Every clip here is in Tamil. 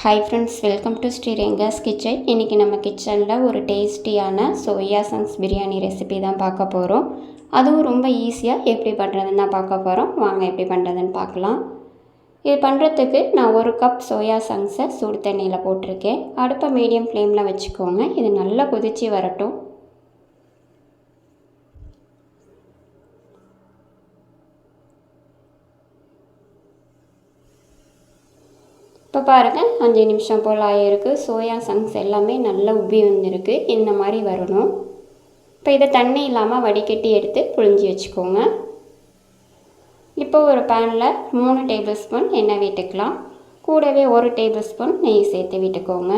ஹாய் ஃப்ரெண்ட்ஸ் வெல்கம் டு ஸ்ரீரேங்காஸ் கிச்சன் இன்றைக்கி நம்ம கிச்சனில் ஒரு டேஸ்டியான சோயா சங்ஸ் பிரியாணி ரெசிபி தான் பார்க்க போகிறோம் அதுவும் ரொம்ப ஈஸியாக எப்படி பண்ணுறதுன்னு தான் பார்க்க போகிறோம் வாங்க எப்படி பண்ணுறதுன்னு பார்க்கலாம். இது பண்ணுறதுக்கு நான் ஒரு கப் சோயா சங்ஸை சுடு தண்ணியில் போட்டிருக்கேன். அடுப்பை மீடியம் ஃப்ளேமில் வச்சுக்கோங்க. இது நல்லா கொதித்து வரட்டும். இப்போ பாருங்கள் அஞ்சு நிமிஷம் போல் ஆகிருக்கு சோயா சங்ஸ் எல்லாமே நல்லா உப்பி வந்திருக்கு. இந்த மாதிரி வரணும். இப்போ இதை தண்ணி இல்லாமல் வடிகட்டி எடுத்து புழிஞ்சி வச்சுக்கோங்க. இப்போ ஒரு பேனில் மூணு டேபிள் ஸ்பூன் எண்ணெய் விட்டுக்கலாம். கூடவே ஒரு டேபிள் ஸ்பூன் நெய் சேர்த்து விட்டுக்கோங்க.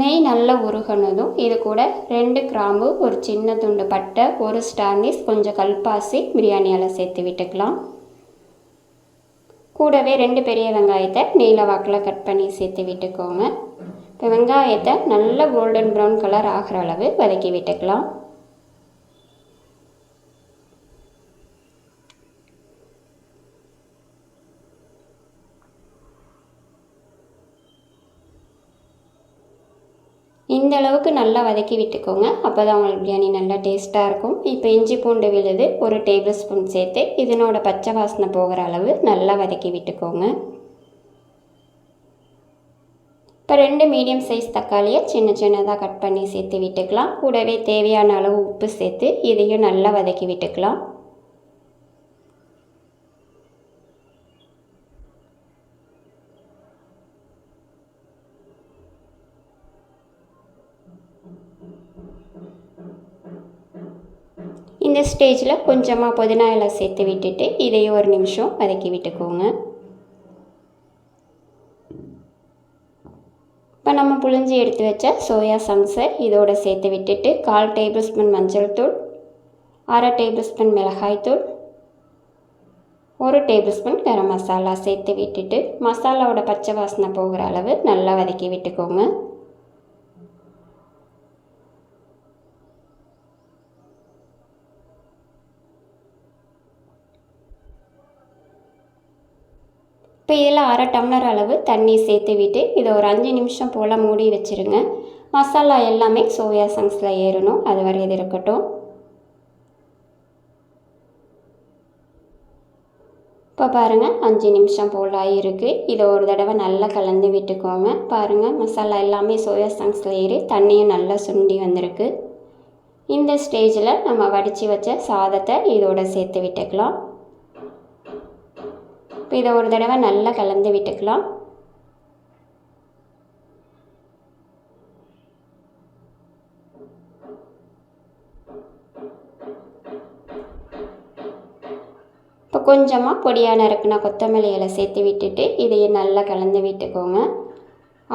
நெய் நல்லா உருகனதும் இது கூட ரெண்டு கிராம்பு ஒரு சின்ன துண்டு பட்டை ஒரு ஸ்டார்னிஸ் கொஞ்சம் கல்பாசி பிரியாணியால் சேர்த்து விட்டுக்கலாம். கூடவே ரெண்டு பெரிய வெங்காயத்தை நீல வாக்கில் கட் பண்ணி சேர்த்து விட்டுக்கோங்க. இப்போ வெங்காயத்தை நல்ல கோல்டன் ப்ரௌன் கலர் ஆகிற அளவு வதக்கி விட்டுக்கலாம். இந்த அளவுக்கு நல்லா வதக்கி விட்டுக்கோங்க. அப்போ தான் உங்களுக்கு பிரியாணி நல்லா டேஸ்ட்டாக இருக்கும். இப்போ இஞ்சி பூண்டு விழுது ஒரு டேபிள் ஸ்பூன் சேர்த்து இதனோட பச்சை வாசனை போகிற அளவு நல்லா வதக்கி விட்டுக்கோங்க. இப்போ ரெண்டு மீடியம் சைஸ் தக்காளியை சின்ன சின்னதாக கட் பண்ணி சேர்த்து விட்டுக்கலாம். கூடவே தேவையான அளவு உப்பு சேர்த்து இதையும் நல்லா வதக்கி விட்டுக்கலாம். இந்த ஸ்டேஜில் கொஞ்சமாக புதினா இலை சேர்த்து விட்டுட்டு இதையும் ஒரு நிமிஷம் வதக்கி விட்டுக்கோங்க. இப்போ நம்ம புளிஞ்சி எடுத்து வச்ச சோயா சங்ஸை இதோடு சேர்த்து விட்டுட்டு கால் டேபிள் ஸ்பூன் மஞ்சள் தூள் அரை டேபிள் ஸ்பூன் மிளகாய் தூள் ஒரு டேபிள் ஸ்பூன் கரம் மசாலா சேர்த்து விட்டுட்டு மசாலாவோட பச்சை வாசனை போகிற அளவு நல்லா வதக்கி விட்டுக்கோங்க. இப்போ இதில் அரை டம்ளர் அளவு தண்ணி சேர்த்து விட்டு இதை ஒரு அஞ்சு நிமிஷம் போல் மூடி வச்சுருங்க. மசாலா எல்லாமே சோயா சங்ஸில் ஏறணும். அது வரை இது இருக்கட்டும். இப்போ பாருங்கள் அஞ்சு நிமிஷம் போல் ஆகிருக்கு இதை ஒரு தடவை நல்லா கலந்து விட்டுக்கோங்க. பாருங்கள் மசாலா எல்லாமே சோயா சங்ஸில் ஏறி தண்ணியும் நல்லா சுண்டி வந்திருக்கு. இந்த ஸ்டேஜில் நம்ம வடித்து வச்ச சாதத்தை இதோட சேர்த்து விட்டுக்கலாம். இதை ஒரு தடவை நல்லா கலந்து விட்டுக்கலாம். இப்போ கொஞ்சமாக பொடியாக நறுக்குனா கொத்தமல்லி இலை சேர்த்து விட்டுட்டு இதையும் நல்லா கலந்து விட்டுக்கோங்க.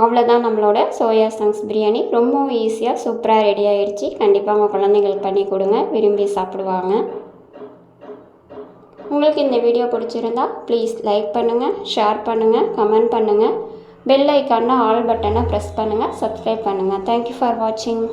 அவ்வளோதான் நம்மளோட சோயா சங்ஸ் பிரியாணி. ரொம்பவும் ஈஸியாக சூப்பராக ரெடி ஆகிடுச்சு கண்டிப்பாக உங்கள் குழந்தைங்களுக்கு பண்ணி கொடுங்க. விரும்பி சாப்பிடுவாங்க. உங்களுக்கு இந்த வீடியோ பிடிச்சிருந்தா ப்ளீஸ் லைக் பண்ணுங்கள் ஷேர் பண்ணுங்கள் கமெண்ட் பண்ணுங்கள் பெல் ஐக்கான ஆல் பட்டனை ப்ரெஸ் பண்ணுங்கள் சப்ஸ்கிரைப் பண்ணுங்கள் தேங்க்யூ ஃபார் வாட்சிங்